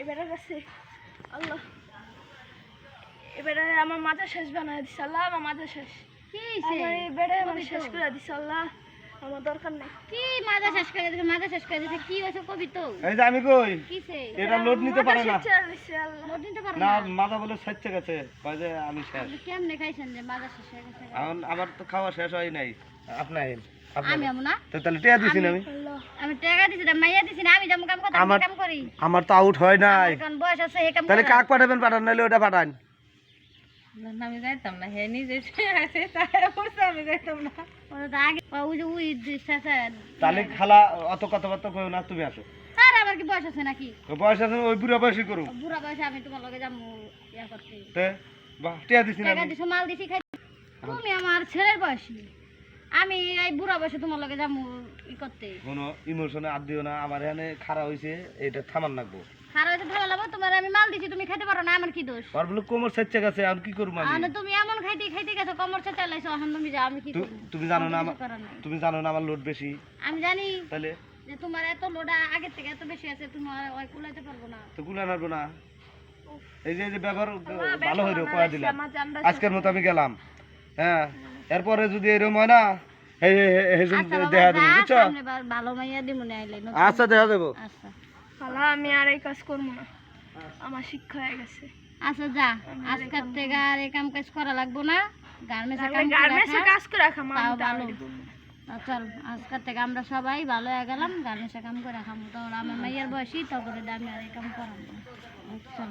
এবারে আল্লাহ। এবারে আমার মাথা শেষ বানায় দিস আল্লাহ আমার মাথা শেষ। কি এবারে আমার শেষ করে দিস আল্লাহ। আমার দরকার নেই। কি মাজা শেষ করে দিছে মাজা শেষ করে দিছে কি হয়েছে কবি তো? এই যে আমি কই? কিসে এটা লোড নিতে পারে না। শেষ করে দিছে আল্লাহ। লোড দিতে পারো না না। মাথা বলে সাইচ্ছে গেছে। কয় যে আমি শেষ। কেমনে খাইছেন যে মাজা শেষ হয়ে গেছে? এখন আমার তো খাওয়া শেষ হয় নাই। আপনার আমি আমু না? তো তাহলে টিয়া দিছি আমি আমি? টাকা দিছি না মাইয়া দিছি না আমি যেমন কাম কাম করি। আমার তো আউট হয় নাই। কারণ বয়স আছে এই কাম তাহলে কাক পাঠাবেন পাঠান নাহলে ওটা পাঠান। আমি যাইতাম না হে নিজে আমি যাইতাম না। আগে ওই যে উই তাহলে খালা অত কথাবার্তা কই না তুমি আসো। আর আমার কি বয়স আছে নাকি? তো বয়স আছে ওই বুড়া বয়সই বুড়া বয়সে আমি তোমার লগে যাব ইয়া করতে। বাহ টিয়া দিছি না দিছো মাল দিছি খাই তুমি আমার ছেলের বয়সী আমি এই বুড়া বয়সে তোমার লগে যাব ই করতে। কোনো ইমোশনে আদ দিও না আমার এখানে খারাপ হয়েছে এটা থামান লাগবো। আর হয়তো ভালো লাগবো তোমার আমি মাল দিছি তুমি খাইতে পারো না আমার কি দোষ? আর বলে কোমর সাইচ্ছে গেছে আর কি করব আমি? আর তুমি এমন খাইতে খাইতে গেছো কমর চা চালাইছো এখন তুমি যাও আমি কি তুমি জানো না। তুমি জানো না আমার লোড বেশি? আমি জানি তাহলে? যে তোমার এত লোডা আগের থেকে এত বেশি আছে তুমি আর ওই কুলাইতে পারব না। তো কুলা নাড়বো না? এই যে ব্যবহার ভালো হইল কয়া দিলাম। আজকের মতো আমি গেলাম। হ্যাঁ। এরপরে যদি এরকম হয় না আচ্ছা দেখা দেবো বুঝছ? ভালো মাইয়া দিমু না আইলে নতুন। আচ্ছা দেখা দেবো। আচ্ছা। আমি আর এই কাজ করব না। আমার শিক্ষা হয়ে গেছে। আচ্ছা যা। আজকের থেকে আর এই কাম কাজ করা লাগবো না। গার্মেন্টসে কাজ করে রাখা ভালো। চল আজকের থেকে আমরা সবাই ভালো হয়ে গেলাম গার্মেন্টসে কাম করে খামো তো আমার মাইয়ার বয়সী তখন আমি আর এই কাম করাবো। চল।